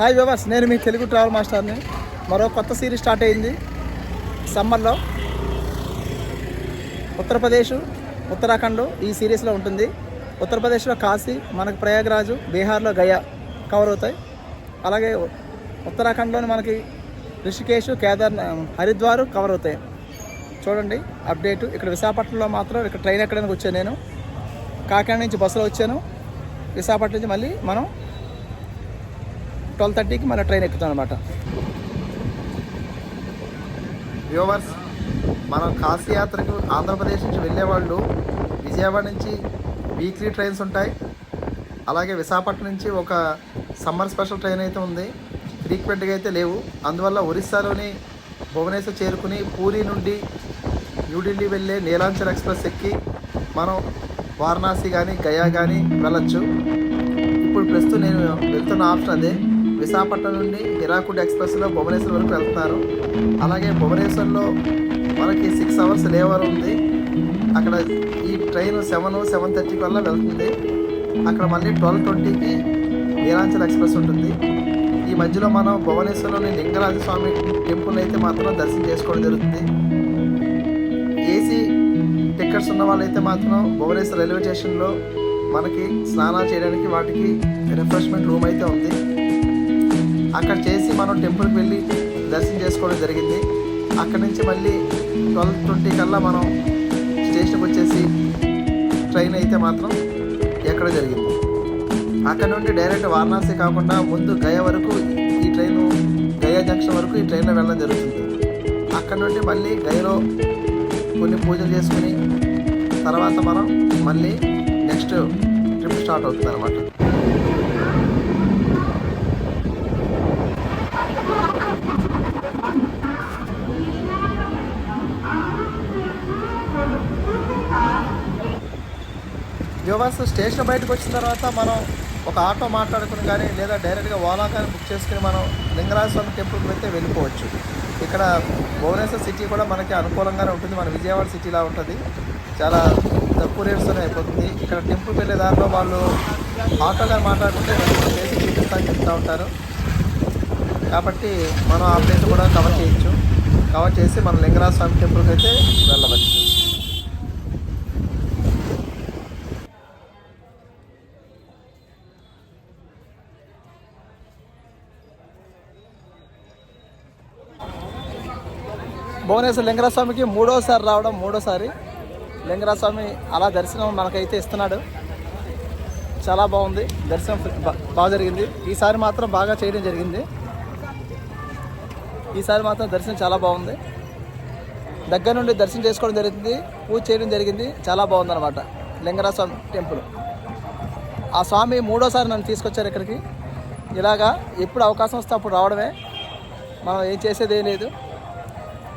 Hi viewers నేను మీ Telugu travel మాస్టర్ని. మరో కొత్త సిరీస్ స్టార్ట్ అయింది. సమ్మర్లో ఉత్తరప్రదేశ్ ఉత్తరాఖండ్ ఈ సిరీస్లో ఉంటుంది. ఉత్తరప్రదేశ్లో కాశీ మనకు ప్రయాగరాజు బీహార్లో గయా కవర్ అవుతాయి. అలాగే ఉత్తరాఖండ్లోని మనకి రిషికేష్ కేదార్ హరిద్వార్ కవర్ అవుతాయి. చూడండి అప్డేట్. ఇక్కడ విశాఖపట్నంలో మాత్రం ఇక్కడ ట్రైన్ ఎక్కడానికి వచ్చాను నేను. కాకినాడ నుంచి బస్సులో వచ్చాను. విశాఖపట్నం నుంచి మళ్ళీ మనం ట్వెల్వ్ థర్టీకి మళ్ళీ ట్రైన్ ఎక్కుతాం అనమాట వ్యూవర్స్ మనం కాశీ యాత్రకు ఆంధ్రప్రదేశ్ నుంచి వెళ్ళేవాళ్ళు విజయవాడ నుంచి వీక్లీ ట్రైన్స్ ఉంటాయి. అలాగే విశాఖపట్నం నుంచి ఒక సమ్మర్ స్పెషల్ ట్రైన్ అయితే ఉంది. ఫ్రీక్వెంట్గా అయితే లేవు. అందువల్ల ఒరిస్సాలోని భువనేశ్వర్ చేరుకుని పూరి నుండి న్యూఢిల్లీ వెళ్ళే నీలాంచల్ ఎక్స్ప్రెస్ ఎక్కి మనం వారణాసి కానీ గయా కానీ వెళ్ళొచ్చు. ఇప్పుడు ప్రస్తుతం నేను వెళ్తున్న ఆప్షన్ అదే. విశాఖపట్నం నుండి హిరాకుడ్ ఎక్స్ప్రెస్లో భువనేశ్వర్ వరకు వెళ్తున్నారు. అలాగే భువనేశ్వర్లో మనకి సిక్స్ అవర్స్ లేవర్ ఉంది. అక్కడ ఈ ట్రైన్ సెవెన్ సెవెన్ థర్టీకి వల్ల వెళ్తుంది. అక్కడ మళ్ళీ ట్వెల్వ్ ట్వంటీకి నీలాంచల్ ఎక్స్ప్రెస్ ఉంటుంది. ఈ మధ్యలో మనం భువనేశ్వర్లోని లింగరాజ స్వామి టెంపుల్ అయితే మాత్రం దర్శనం చేసుకోవడం జరుగుతుంది. ఏసీ టికెట్స్ ఉన్న వాళ్ళైతే మాత్రం భువనేశ్వర్ రైల్వే స్టేషన్లో మనకి స్నానాలు చేయడానికి వాటికి రిఫ్రెష్మెంట్ రూమ్ అయితే ఉంది. అక్కడ చేసి మనం టెంపుల్కి వెళ్ళి దర్శనం చేసుకోవడం జరిగింది. అక్కడి నుంచి మళ్ళీ ట్వెల్వ్ ట్వంటీ కల్లా మనం స్టేషన్కి వచ్చేసి ట్రైన్ అయితే మాత్రం ఎక్కడ జరిగింది. అక్కడ నుండి డైరెక్ట్ వారణాసి కాకుండా ముందు గయా వరకు ఈ ట్రైన్ గయా జంక్షన్ వరకు ఈ ట్రైన్లో వెళ్ళడం జరుగుతుంది. అక్కడ నుండి మళ్ళీ గయలో కొన్ని పూజలు చేసుకుని తర్వాత మనం మళ్ళీ నెక్స్ట్ ట్రిప్ స్టార్ట్ అవుతుంది అనమాట యువర్స్ స్టేషన్ బయటకు వచ్చిన తర్వాత మనం ఒక ఆటో మాట్లాడుకుని కానీ లేదా డైరెక్ట్గా ఓలా కానీ బుక్ చేసుకుని మనం లింగరాజ స్వామి టెంపుల్కి వెళ్తే వెళ్ళిపోవచ్చు. ఇక్కడ భువనేశ్వర్ సిటీ కూడా మనకి అనుకూలంగానే ఉంటుంది. మన విజయవాడ సిటీలా ఉంటుంది. చాలా తక్కువ రేట్స్తోనే అయిపోతుంది. ఇక్కడ టెంపుల్కి వెళ్ళే దారిలో వాళ్ళు ఆటో కానీ మాట్లాడుకుంటే ప్లేస్ మూడు చెప్తూ ఉంటారు. కాబట్టి మనం ఆ ప్లేస్ కూడా కవర్ చేయొచ్చు. కవర్ చేసి మనం లింగరాజ స్వామి టెంపుల్కి అయితే వెళ్ళవచ్చు భువనేశ్వర లింగరాజ స్వామికి మూడోసారి రావడం మూడోసారి. లింగరాజ స్వామి అలా దర్శనం మనకైతే ఇస్తున్నాడు. చాలా బాగుంది. దర్శనం బాగా జరిగింది. ఈసారి మాత్రం బాగా చేయడం జరిగింది. ఈసారి మాత్రం దర్శనం చాలా బాగుంది. దగ్గర నుండి దర్శనం చేసుకోవడం జరిగింది పూజ చేయడం జరిగింది. చాలా బాగుంది అనమాట లింగరాజ స్వామి టెంపుల్. ఆ స్వామి మూడోసారి నన్ను తీసుకొచ్చారు ఇక్కడికి. ఇలాగా ఎప్పుడు అవకాశం వస్తే అప్పుడు రావడమే. మనం ఏం చేసేది ఏం లేదు.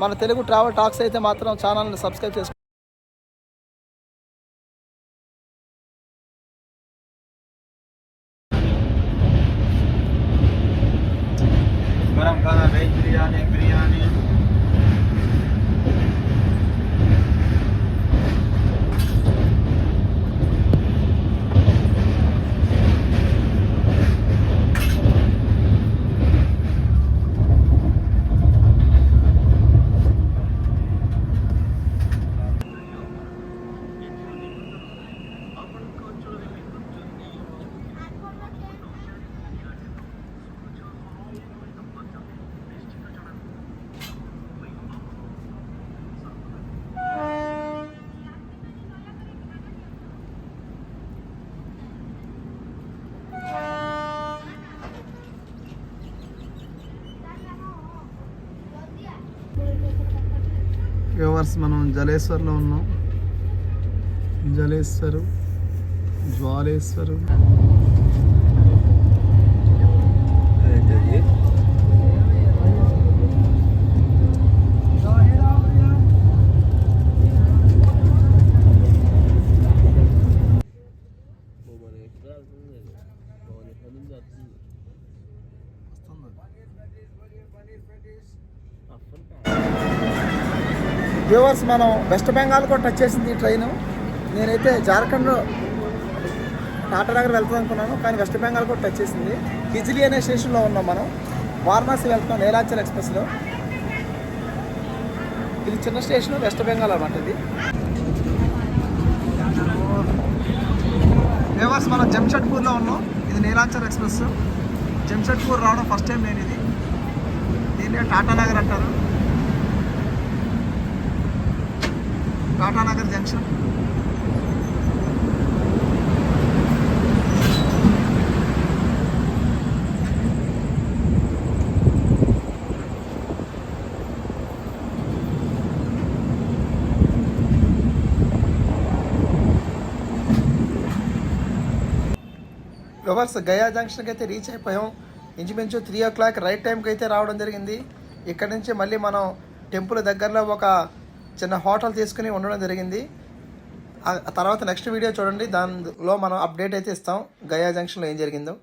మన తెలుగు ట్రావెల్ టాక్స్ అయితే మాత్రం ఛానల్ని సబ్స్క్రైబ్ చేసుకో వ్యూవర్స్ మనం జలేశ్వర్లో ఉన్నాం. జలేశ్వరు జ్వాలేశ్వరు. వ్యూవర్స్ మనం వెస్ట్ బెంగాల్ కూడా టచ్ చేసింది ఈ ట్రైన్ నేనైతే జార్ఖండ్ టాటా నగర్ వెళ్తాం అనుకున్నాను కానీ వెస్ట్ బెంగాల్ కూడా టచ్ చేసింది. హిజ్లీ అనే స్టేషన్లో ఉన్నాం మనం. వారణాసి వెళ్తున్నాం నీలాచల్ ఎక్స్ప్రెస్లో ఇది చిన్న స్టేషన్ వెస్ట్ బెంగాల్ అనమాట ఇది. వ్యూవర్స్ మనం జంషెడ్పూర్లో ఉన్నాం. ఇది నీలాచల్ ఎక్స్ప్రెస్ జంషెడ్పూర్ రావడం ఫస్ట్ టైం నేను ఇది. దీన్ని టాటా నగర్ అంటారు. టాటానగర్ జంక్షన్. వివర్స్ గయా జంక్షన్కి అయితే రీచ్ అయిపోయాం. ఇంచుమించు త్రీ ఓ క్లాక్ రైట్ టైంకి అయితే రావడం జరిగింది. ఇక్కడ నుంచి మళ్ళీ మనం టెంపుల్ దగ్గరలో ఒక చిన్న హోటల్ తీసుకుని ఉండడం జరిగింది. ఆ తర్వాత నెక్స్ట్ వీడియో చూడండి. దానిలో మనం అప్డేట్ అయితే ఇస్తాం. గయా జంక్షన్లో ఏం జరిగిందో.